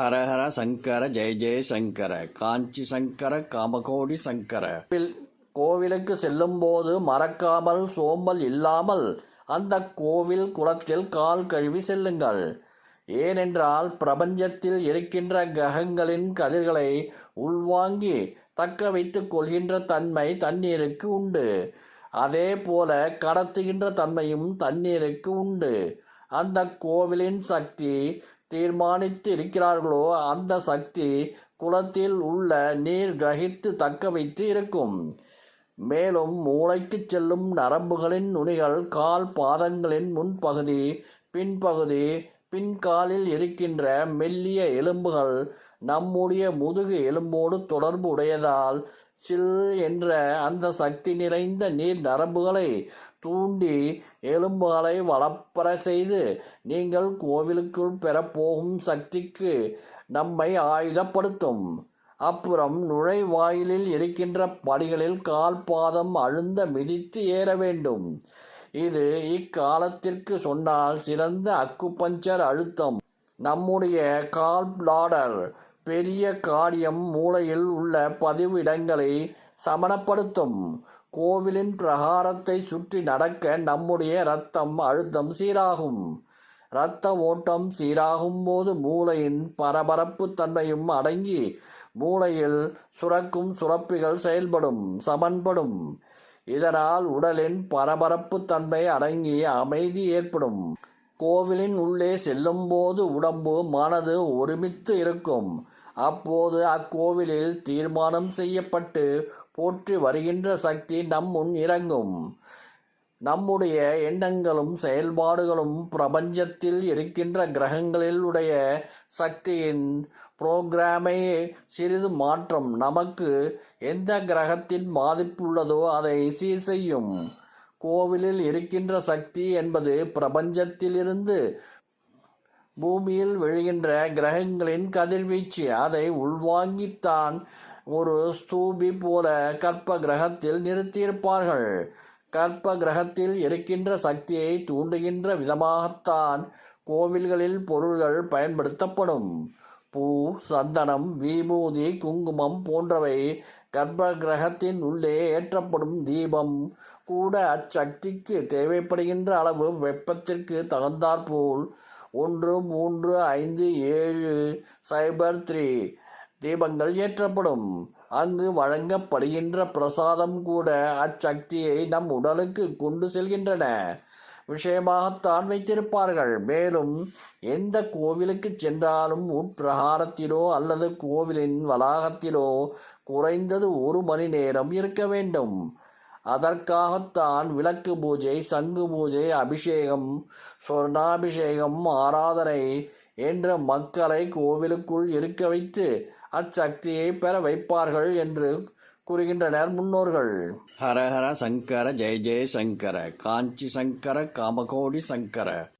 ஹரஹர சங்கர ஜெய ஜெய சங்கர காஞ்சி சங்கர காமகோடி சங்கர. கோவில்- கோவிலுக்கு செல்லும்போது மறக்காமல் சோம்பல் இல்லாமல் அந்த கோவில் குளத்தில் கால் கழுவி செல்லுங்கள். ஏனென்றால் பிரபஞ்சத்தில் இருக்கின்ற கிரகங்களின் கதிர்களை உள்வாங்கி தக்க வைத்துக் கொள்கின்ற தன்மை தண்ணீருக்கு உண்டு. அதே போல கடத்துகின்ற தன்மையும் தண்ணீருக்கு உண்டு. அந்த கோவிலின் சக்தி தீர்மானித்து இருக்கிறார்களோ அந்த சக்தி குளத்தில் உள்ள நீர் கிரகித்து தக்க வைத்து இருக்கும் மேலும் மூளைக்கு செல்லும் நரம்புகளின் நுனிகள் கால் பாதங்களின் முன்பகுதி பின்பகுதி பின்காலில் இருக்கின்ற மெல்லிய எலும்புகள் நம்முடைய முதுகு எலும்போடு தொடர்பு உடையதால் சில் என்ற அந்த சக்தி நிறைந்த நீர் நரம்புகளை தூண்டி எலும்புகளை வளப்பற செய்து நீங்கள் கோவிலுக்குள் பெறப்போகும் சக்திக்கு நம்மை ஆயுதப்படுத்தும். அப்புறம் நுழைவாயிலில் இருக்கின்ற படிகளில் கால் பாதம் அழுந்த மிதித்து ஏற வேண்டும். இது இக்காலத்திற்கு சொன்னால் சிறந்த அக்குபஞ்சர் அழுத்தம். நம்முடைய கால் பிளாடர் பெரிய காரியம் மூளையில் உள்ள பதிவு இடங்களை சமணப்படுத்தும். கோவிலின் பிரகாரத்தை சுற்றி நடக்க நம்முடைய இரத்தம் அழுத்தம் சீராகும். இரத்த ஓட்டம் சீராகும் போது மூளையின் பரபரப்பு தன்மையும் அடங்கி மூளையில் சுரக்கும் சுரப்பிகள் செயல்படும் சமன்படும். இதனால் உடலின் பரபரப்பு தன்மை அடங்கி அமைதி ஏற்படும். கோவிலின் உள்ளே செல்லும்போது உடம்பு மனது ஒருமித்து இருக்கும். அப்போது அக்கோவிலில் தீர்மானம் செய்யப்பட்டு போற்றி வருகின்ற சக்தி நம் முன் இறங்கும். நம்முடைய எண்ணங்களும் செயல்பாடுகளும் பிரபஞ்சத்தில் இருக்கின்ற கிரகங்களில் உடைய சக்தியின் புரோகிராமை சிறிது மாற்றம். நமக்கு எந்த கிரகத்தின் பாதிப்புள்ளதோ அதை சீர் செய்யும். கோவிலில் இருக்கின்ற சக்தி என்பது பிரபஞ்சத்திலிருந்து பூமியில் விழுகின்ற கிரகங்களின் கதிர்வீச்சு. அதை உள்வாங்கித்தான் ஒரு ஸ்தூபி போல கற்ப கிரகத்தில் நிறுத்தியிருப்பார்கள். கற்ப கிரகத்தில் இருக்கின்ற சக்தியை தூண்டுகின்ற விதமாகத்தான் கோவில்களில் பொருள்கள் பயன்படுத்தப்படும். பூ சந்தனம் விபூதி குங்குமம் போன்றவை கர்ப்ப கிரகத்தின் உள்ளே ஏற்றப்படும் தீபம் கூட அச்சக்திக்கு தேவைப்படுகின்ற அளவு வெப்பத்திற்கு தகுந்தாற்போல் ஒன்று மூன்று ஐந்து ஏழு சைபர் த்ரீ தீபங்கள் ஏற்றப்படும். அங்கு வழங்கப்படுகின்ற பிரசாதம் கூட அச்சக்தியை நம் உடலுக்கு கொண்டு செல்கின்றன. விஷயமாகத்தான் வைத்திருப்பார்கள். மேலும் எந்த கோவிலுக்கு சென்றாலும் உட்பிரகாரத்திலோ அல்லது கோவிலின் வளாகத்திலோ குறைந்தது ஒரு மணி நேரம் இருக்க வேண்டும். அதற்காகத்தான் விளக்கு பூஜை சங்கு பூஜை அபிஷேகம் சொர்ணாபிஷேகம் ஆராதனை என்ற மக்களை கோவிலுக்குள் இருக்க வைத்து அச்சக்தியை பெற வைப்பார்கள் என்று கூறுகின்றனர். முன்னோர்கள். ஹரஹர சங்கர ஜெய ஜெய சங்கர காஞ்சி சங்கர காமகோடி சங்கர.